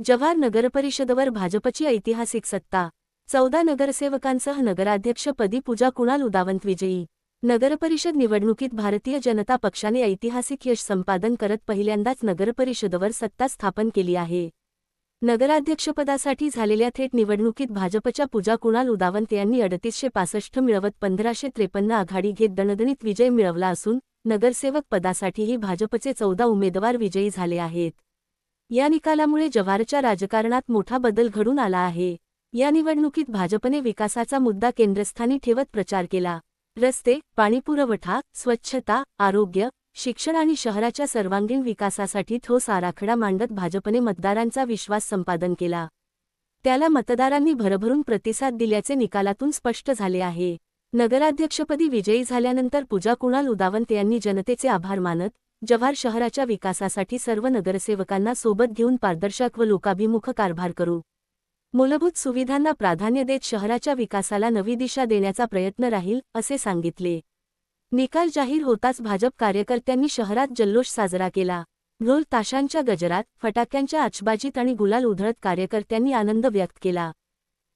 जव्हार नगरपरिषदवर भाजपची ऐतिहासिक सत्ता. चौदा नगरसेवकांसह नगराध्यक्षपदी पूजा कुणाल उदावंत विजयी. नगरपरिषद निवडणुकीत भारतीय जनता पक्षाने ऐतिहासिक यश संपादन करत पहिल्यांदाच नगरपरिषदवर सत्ता स्थापन केली आहे. नगराध्यक्षपदासाठी झालेल्या थेट निवडणुकीत भाजपच्या पूजा कुणाल उदावंत यांनी अडतीसशे पासष्ट मिळवत पंधराशे त्रेपन्न आघाडी घेत दणदणीत विजय मिळवला असून नगरसेवक पदासाठीही भाजपचे चौदा उमेदवार विजयी झाले आहेत. या निकालामुळे जव्हारच्या राजकारणात मोठा बदल घडून आला आहे. या निवडणुकीत भाजपने विकासाचा मुद्दा केंद्रस्थानी ठेवत प्रचार केला. रस्ते पाणीपुरवठा स्वच्छता आरोग्य शिक्षण आणि शहराच्या सर्वांगीण विकासासाठी ठोस आराखडा मांडत भाजपने मतदारांचा विश्वास संपादन केला. त्याला मतदारांनी भरभरून प्रतिसाद दिल्याचे निकालातून स्पष्ट झाले आहे. नगराध्यक्षपदी विजयी झाल्यानंतर पूजा कुणाल उदावंत यांनी जनतेचे आभार मानत जव्हार शहराच्या विकासासाठी सर्व नगरसेवकांना सोबत घेऊन पारदर्शक व लोकाभिमुख कारभार करू. मूलभूत सुविधांना प्राधान्य देत शहराच्या विकासाला नवी दिशा देण्याचा प्रयत्न राहील असे सांगितले. निकाल जाहीर होताच भाजप कार्यकर्त्यांनी शहरात जल्लोष साजरा केला. ढोल ताशांच्या गजरात फटाक्यांच्या आचबाजीत आणि गुलाल उधळत कार्यकर्त्यांनी आनंद व्यक्त केला.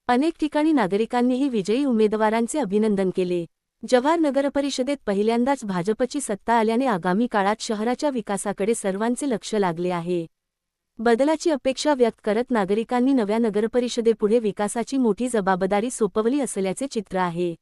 अनेक ठिकाणी नागरिकांनीही विजयी उमेदवारांचे अभिनंदन केले. जव्हार नगरपरिषदेत पहिल्यांदाच भाजपची सत्ता आल्याने आगामी काळात शहराच्या विकासाकडे सर्वांचे लक्ष लागले आहे. बदलाची अपेक्षा व्यक्त करत नागरिकांनी नव्या नगरपरिषदेपुढे विकासाची मोठी जबाबदारी सोपवली असल्याचे चित्र आहे.